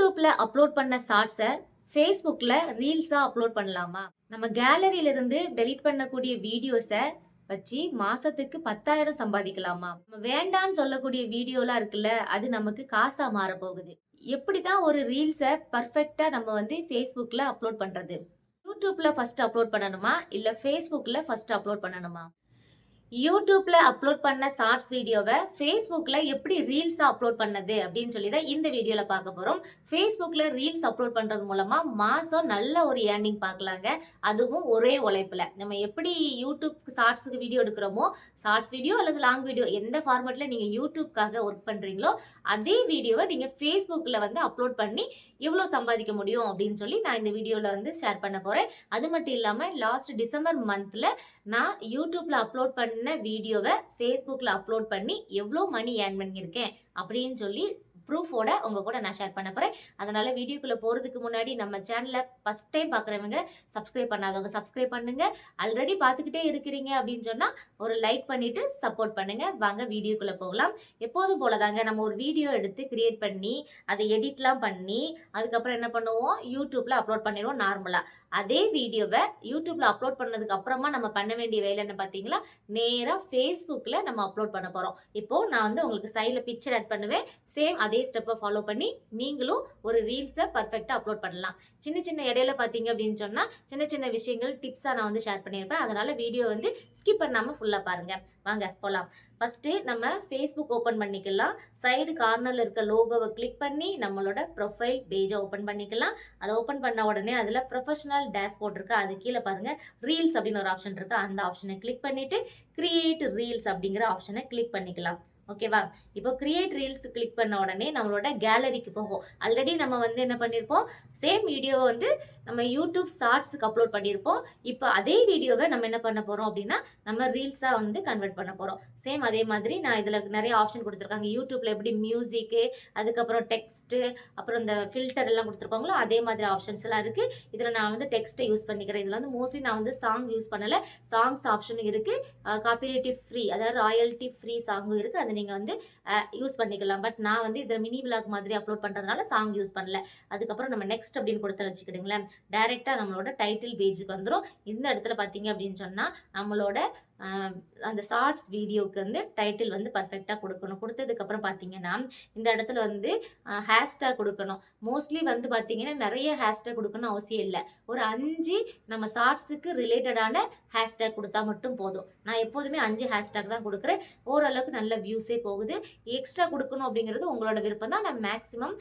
யூடியூப்ல அப்லோட் பண்ண ஷார்ட்ஸை ஃபேஸ்புக்கில் ரீல்ஸாக அப்லோட் பண்ணலாமா? நம்ம கேலரியிலிருந்து டெலிட் பண்ணக்கூடிய வீடியோஸை வச்சு மாசத்துக்கு பத்தாயிரம் சம்பாதிக்கலாமா? நம்ம வேண்டான்னு சொல்லக்கூடிய வீடியோலாம் இருக்குல்ல அது நமக்கு காசா மாற போகுது எப்படிதான் ஒரு ரீல்ஸை பர்ஃபெக்டா நம்ம வந்து ஃபேஸ்புக்ல அப்லோட் பண்றது? யூடியூப்ல ஃபர்ஸ்ட் அப்லோட் பண்ணணுமா? இல்ல ஃபேஸ்புக்ல ஃபர்ஸ்ட் அப்லோட் பண்ணணுமா? யூடியூப்ல அப்லோட் பண்ண ஷார்ட்ஸ் வீடியோவை ஃபேஸ்புக்ல எப்படி ரீல்ஸா அப்லோட் பண்ணது அப்படின்னு சொல்லி தான் இந்த வீடியோல பார்க்க போறோம். ஃபேஸ்புக்ல ரீல்ஸ் அப்லோட் பண்றது மூலமா மாசம் நல்ல ஒரு ஏர்னிங் பார்க்கலாங்க. அதுவும் ஒரே உழைப்புல. நம்ம எப்படி யூடியூப் ஷார்ட்ஸுக்கு வீடியோ எடுக்கிறோமோ ஷார்ட்ஸ் வீடியோ அல்லது லாங் வீடியோ எந்த ஃபார்மேட்ல நீங்க யூடியூப்காக ஒர்க் பண்றீங்களோ அதே வீடியோவை நீங்க ஃபேஸ்புக்ல வந்து அப்லோட் பண்ணி எவ்வளோ சம்பாதிக்க முடியும் அப்படின்னு சொல்லி நான் இந்த வீடியோல வந்து ஷேர் பண்ண போறேன். அது மட்டும் இல்லாம லாஸ்ட் டிசம்பர் மந்த்ல நான் யூடியூப்ல அப்லோட் பண்ண வீடியோவை ஃபேஸ்புக்கில் அப்லோட் பண்ணி எவ்வளோ மணி ஏர்ன் பண்ணியிருக்கேன் அப்படின்னு சொல்லி ப்ரூஃபோட உங்கள் கூட நான் ஷேர் பண்ண போகிறேன் அதனால் வீடியோக்குள்ளே போகிறதுக்கு முன்னாடி நம்ம சேனலை ஃபஸ்ட் டைம் பார்க்குறவங்க சப்ஸ்கிரைப் பண்ணாதவங்க சப்ஸ்கிரைப் பண்ணுங்க. ஆல்ரெடி பார்த்துக்கிட்டே இருக்கிறீங்க அப்படின்னு சொன்னால் ஒரு லைக் பண்ணிவிட்டு சப்போர்ட் பண்ணுங்க. வாங்க வீடியோக்குள்ளே போகலாம். எப்போதும் போலதாங்க நம்ம ஒரு வீடியோ எடுத்து கிரியேட் பண்ணி அதை எடிட்லாம் பண்ணி அதுக்கப்புறம் என்ன பண்ணுவோம்? யூடியூப்பில் அப்லோட் பண்ணிடுவோம் நார்மலாக அதே வீடியோவை யூடியூப்பில் அப்லோட் பண்ணதுக்கு அப்புறமா நம்ம பண்ண வேண்டிய வேலை என்ன பார்த்தீங்களா? நேராக ஃபேஸ்புக்கில் நம்ம அப்லோட் பண்ண போகிறோம் இப்போ நான் வந்து உங்களுக்கு சைடில் பிக்சர் ஆட் பண்ணுவேன். சேம் அதே ஸ்டெப்பை ஃபாலோ பண்ணி நீங்களும் ஒரு ரீல்ஸை பர்ஃபெக்டாக அப்லோட் பண்ணலாம். சின்ன சின்ன இடையில பார்த்தீங்க அப்படின்னு சொன்னால் சின்ன சின்ன விஷயங்கள் டிப்ஸாக நான் வந்து ஷேர் பண்ணியிருப்பேன். அதனால் வீடியோ வந்து ஸ்கிப் பண்ணாமல் ஃபுல்லாக பாருங்க. வாங்க போகலாம் ஃபஸ்ட்டு நம்ம ஃபேஸ்புக் ஓப்பன் பண்ணிக்கலாம். சைடு கார்னரில் இருக்க லோகோவை கிளிக் பண்ணி நம்மளோட ப்ரொஃபைல் பேஜை ஓப்பன் பண்ணிக்கலாம். அதை ஓப்பன் பண்ண உடனே அதில் ப்ரொஃபஷனல் டேஷ்போர்ட் இருக்குது அது கீழே பாருங்க. ரீல்ஸ் அப்படின்னு ஒரு ஆப்ஷன் இருக்குது அந்த ஆப்ஷனை கிளிக் பண்ணிவிட்டு கிரியேட் ரீல்ஸ் அப்படிங்கிற ஆப்ஷனை கிளிக் பண்ணிக்கலாம். ஓகேவா இப்போ கிரியேட் ரீல்ஸ் கிளிக் பண்ண உடனே நம்மளோட கேலரிக்கு போகும் ஆல்ரெடி நம்ம வந்து என்ன பண்ணியிருப்போம் சேம் வீடியோவை வந்து நம்ம யூடியூப் ஷார்ட்ஸுக்கு அப்லோட் பண்ணியிருப்போம் இப்போ அதே வீடியோவை நம்ம என்ன பண்ண போகிறோம் அப்படின்னா நம்ம ரீல்ஸாக வந்து கன்வெர்ட் பண்ண போகிறோம் சேம் அதே மாதிரி நான் இதில் நிறைய ஆப்ஷன் கொடுத்துருக்காங்க. யூடியூப்பில் எப்படி மியூசிக்கு அதுக்கப்புறம் டெக்ஸ்ட்டு அப்புறம் இந்த ஃபில்டர் எல்லாம் கொடுத்துருக்காங்களோ அதே மாதிரி ஆப்ஷன்ஸ் எல்லாம் இருக்குது இதில் நான் வந்து டெக்ஸ்ட்டை யூஸ் பண்ணிக்கிறேன். இதில் வந்து மோஸ்ட்லி நான் வந்து சாங் யூஸ் பண்ணலை. சாங்ஸ் ஆப்ஷனும் இருக்குது காப்பிரேட்டிவ் ஃப்ரீ அதாவது ராயல்ட்டி ஃப்ரீ சாங்கும் இருக்குது அதை நீங்கள் வந்து யூஸ் பண்ணிக்கலாம். பட் நான் வந்து இதில் மினி விளாக் மாதிரி அப்லோட் பண்ணுறதுனால சாங் யூஸ் பண்ணல. அதுக்கப்புறம் நம்ம நெக்ஸ்ட் அப்படின்னு கொடுத்து வச்சுக்கிடுங்களேன். டைரெக்டாக நம்மளோட டைட்டில் பேஜுக்கு வந்துடும் இந்த இடத்துல பார்த்தீங்க அப்படின்னு சொன்னால் நம்மளோட அந்த ஷார்ட்ஸ் வீடியோவுக்கு வந்து டைட்டில் வந்து பர்ஃபெக்டாக கொடுக்கணும். கொடுத்ததுக்கப்புறம் பார்த்தீங்கன்னா இந்த இடத்துல வந்து ஹேஷ்டேக் கொடுக்கணும். மோஸ்ட்லி வந்து பார்த்தீங்கன்னா நிறைய ஹேஷ்டேக் கொடுக்கணும் அவசியம் இல்லை. ஒரு அஞ்சு நம்ம ஷார்ட்ஸுக்கு ரிலேட்டடான ஹேஷ்டேக் கொடுத்தா மட்டும் போதும். நான் எப்போதுமே அஞ்சு ஹேஷ்டேக் தான் கொடுக்குறேன். ஓரளவுக்கு நல்ல வியூஸே போகுது. எக்ஸ்ட்ரா கொடுக்கணும் அப்படிங்கிறது உங்களோட விருப்பம் தான். நான் மேக்ஸிமம்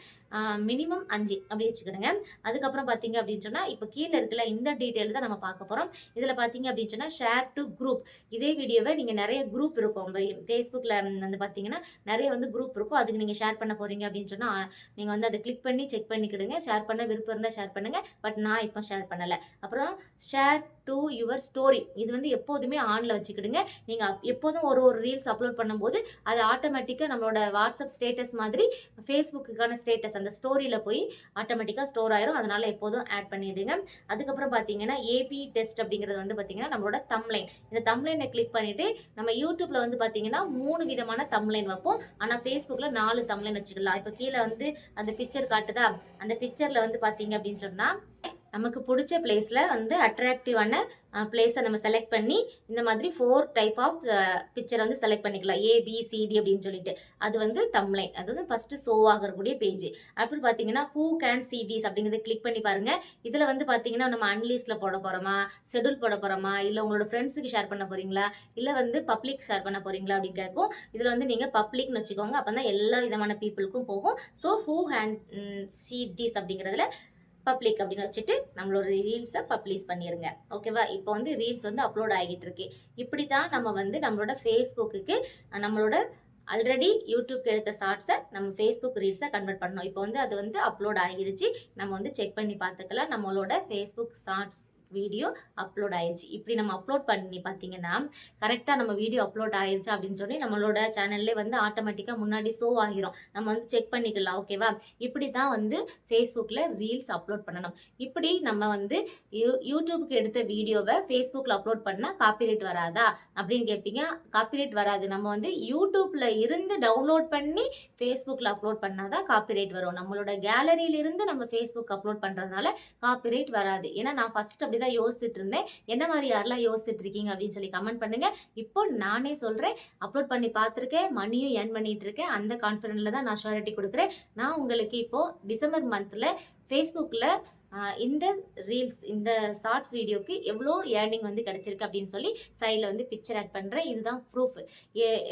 மினிமம் அஞ்சு அப்படி வச்சுக்கிடுங்க. அதுக்கப்புறம் பார்த்தீங்க அப்படின்னு சொன்னால் இப்போ கீழே இருக்கல இந்த டீட்டெயில் தான் நம்ம பார்க்க போகிறோம் இதில் பார்த்தீங்க அப்படின்னு சொன்னால் ஷேர் டு குரூப் இதே வீடியோவை நீங்கள் நிறைய குரூப் இருக்கும். ஃபேஸ்புக்கில் வந்து பார்த்தீங்கன்னா நிறைய வந்து குரூப் இருக்கும். அதுக்கு நீங்கள் ஷேர் பண்ண போகிறீங்க அப்படின்னு சொன்னால் நீங்கள் வந்து அதை கிளிக் பண்ணி செக் பண்ணிக்கிடுங்க. ஷேர் பண்ண விருப்பம் இருந்தால் ஷேர் பண்ணுங்கள் பட் நான் இப்போ ஷேர் பண்ணலை. அப்புறம் ஷேர் டு யுவர் ஸ்டோரி இது வந்து எப்போதுமே ஆனில் வச்சுக்கிடுங்க. நீங்கள் எப்போதும் ஒரு ஒரு ரீல்ஸ் அப்லோட் பண்ணும்போது அது ஆட்டோமேட்டிக்காக நம்மளோட வாட்ஸ்அப் ஸ்டேட்டஸ் மாதிரி ஃபேஸ்புக்குக்கான ஸ்டேட்டஸ் அந்த ஸ்டோரியில் போய் ஆட்டோமேட்டிக்காக ஸ்டோர் ஆயிரும். அதனால் எப்போதும் ஆட் பண்ணிவிடுங்க அதுக்கப்புறம் பார்த்தீங்கன்னா ஏபி டெஸ்ட் அப்படிங்கிறது வந்து பார்த்தீங்கன்னா நம்மளோட தம்லைன் இந்த தம்லைன் கிளிக் பண்ணிட்டு நம்ம யூடியூப்ல வந்து பார்த்தீங்கன்னா மூணு விதமான தம்லைன் வைப்போம். ஆனால் ஃபேஸ்புக்கில் நாலு தம்லைன் வச்சுக்கலாம். இப்போ கீழே வந்து அந்த பிக்சர் காட்டுதா? அந்த பிக்சரில் வந்து பார்த்தீங்க அப்படின்னு சொன்னால் நமக்கு பிடிச்ச பிளேஸில் வந்து அட்ராக்டிவான பிளேஸை நம்ம செலக்ட் பண்ணி இந்த மாதிரி ஃபோர் டைப் ஆஃப் பிக்சரை வந்து செலக்ட் பண்ணிக்கலாம். ஏ பி சிடி அப்படின்னு சொல்லிட்டு. அது வந்து தம்லைன் அதாவது ஃபஸ்ட்டு ஷோ ஆகக்கூடிய பேஜ் அப்புறம் பார்த்தீங்கன்னா ஹூ கேன் சி தீஸ் அப்படிங்கிறத கிளிக் பண்ணி பாருங்கள் இதில் வந்து பார்த்தீங்கன்னா நம்ம அன்லீஸ்ட்ல போட போகிறோமா ஷெடியூல் போட போகிறோமா இல்லை உங்களோட ஃப்ரெண்ட்ஸுக்கு ஷேர் பண்ண போகிறீங்களா இல்லை வந்து பப்ளிக் ஷேர் பண்ண போகிறீங்களா அப்படின்னு கேட்கும் இதில் வந்து நீங்கள் பப்ளிக்னு வச்சுக்கோங்க. அப்போ தான் எல்லா விதமான பீப்புளுக்கும் போகும். ஸோ ஹூ ஹேண்ட் சி தீஸ் அப்படிங்கிறதுல பப்ளிக் அப்படின்னு வச்சுட்டு நம்மளோட ரீல்ஸை பப்ளிஷ் பண்ணிடுங்க ஓகேவா இப்போ வந்து ரீல்ஸ் வந்து அப்லோட் ஆகிட்டு இருக்கு. இப்படி தான் நம்ம வந்து நம்மளோட ஃபேஸ்புக்கு நம்மளோட ஆல்ரெடி யூடியூப்க்கு எடுத்த ஷார்ட்ஸை நம்ம ஃபேஸ்புக் ரீல்ஸை கன்வெர்ட் பண்ணோம் இப்போ வந்து அது வந்து அப்லோட் ஆகிருச்சு. நம்ம வந்து செக் பண்ணி பார்த்துக்கலாம் நம்மளோட ஃபேஸ்புக் ஷார்ட்ஸ் வீடியோ அப்லோட் ஆயிடுச்சு இப்படி நம்ம அப்லோட் பண்ணி பார்த்தீங்கன்னா கரெக்டாக நம்ம வீடியோ அப்லோட் ஆயிடுச்சு அப்படின்னு சொல்லி நம்மளோட சேனல்லே வந்து ஆட்டோமேட்டிக்காக முன்னாடி ஷோ ஆகிரும். நம்ம வந்து செக் பண்ணிக்கலாம் ஓகேவா இப்படி தான் வந்து ஃபேஸ்புக்கில் ரீல்ஸ் அப்லோட் பண்ணணும். இப்படி நம்ம வந்து யூ யூடியூப்க்கு எடுத்த வீடியோவை ஃபேஸ்புக்கில் அப்லோட் பண்ணால் காப்பிரைட் வராதா? அப்படின்னு கேட்பீங்க காப்பிரைட் வராது. நம்ம வந்து யூடியூப்பில் இருந்து டவுன்லோட் பண்ணி ஃபேஸ்புக்கில் அப்லோட் பண்ணால் தான் காப்பிரைட் வரும். நம்மளோட கேலரியிலிருந்து நம்ம ஃபேஸ்புக் அப்லோட் பண்ணுறதுனால காப்பிரைட் வராது. ஏன்னா நான் ஃபர்ஸ்ட் அப்படிதான் யோசிச்சுட்டு இருந்தேன் என்ன மாதிரி யாரெல்லாம் யோசிச்சுட்டு இருக்கீங்க அப்படின்னு சொல்லி கமெண்ட் பண்ணுங்க. இப்போ நானே சொல்றேன். அப்லோட் பண்ணி பார்த்துருக்கேன். மணியும் ஏர்ன் பண்ணிட்டு இருக்கேன் அந்த கான்ஃபிடென்ட்ல தான் நான் ஷூரிட்டி கொடுக்குறேன். நான் உங்களுக்கு இப்போ டிசம்பர் மந்த்ல ஃபேஸ்புக்கில் இந்த ரீல்ஸ் இந்த ஷார்ட்ஸ் வீடியோக்கு எவ்வளோ ஏர்னிங் வந்து கிடச்சிருக்கு அப்படின்னு சொல்லி சைடில் வந்து பிக்சர் ஆட் பண்ணுறேன் இதுதான் ப்ரூஃப்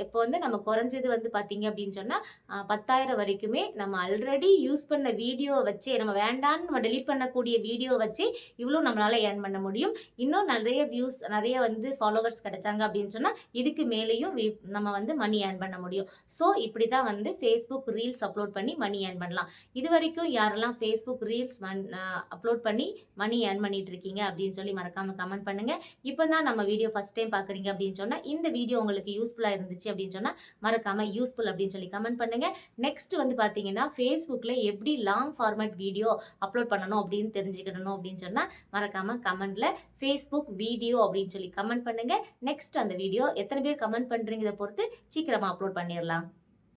இப்போ வந்து நம்ம குறைஞ்சது வந்து பார்த்தீங்க அப்படின்னு சொன்னால் பத்தாயிரம் வரைக்குமே நம்ம ஆல்ரெடி யூஸ் பண்ண வீடியோ வச்சே நம்ம வேண்டான்னு நம்ம டெலீட் பண்ணக்கூடிய வீடியோ வச்சு இவ்வளோ நம்மளால் ஏர்ன் பண்ண முடியும். இன்னும் நிறைய வியூஸ் நிறைய வந்து ஃபாலோவர்ஸ் கிடைச்சாங்க அப்படின்னு சொன்னால் இதுக்கு மேலேயும் நம்ம வந்து மணி ஏர்ன் பண்ண முடியும். ஸோ இப்படி தான் வந்து ஃபேஸ்புக் ரீல்ஸ் அப்லோட் பண்ணி மணி ஏர்ன் பண்ணலாம். இது வரைக்கும் யாரெல்லாம் ஃபேஸ்புக் ரீல்ஸ் அப்லோட் பண்ணி மணி ஏர்ன் பண்ணிட்டு இருக்கீங்க அப்படின்னு சொல்லி மறக்காம கமெண்ட் பண்ணுங்க. இப்போ தான் நம்ம வீடியோ ஃபர்ஸ்ட் டைம் பார்க்குறீங்க அப்படின்னு சொன்னால் இந்த வீடியோ உங்களுக்கு யூஸ்ஃபுல்லாக இருந்துச்சு அப்படின்னு சொன்னால் மறக்காம யூஸ்ஃபுல் அப்படின்னு சொல்லி கமெண்ட் பண்ணுங்க. நெக்ஸ்ட் வந்து பார்த்தீங்கன்னா ஃபேஸ்புக்கில் எப்படி லாங் ஃபார்மேட் வீடியோ அப்லோட் பண்ணணும் அப்படின்னு தெரிஞ்சுக்கணும் அப்படின்னு சொன்னால் மறக்காம கமெண்ட்ல ஃபேஸ்புக் வீடியோ அப்படின்னு சொல்லி கமெண்ட் பண்ணுங்க. நெக்ஸ்ட் அந்த வீடியோ எத்தனை பேர் கமெண்ட் பண்றீங்கிறத பொறுத்து சீக்கிரமாக அப்லோட் பண்ணிடலாம்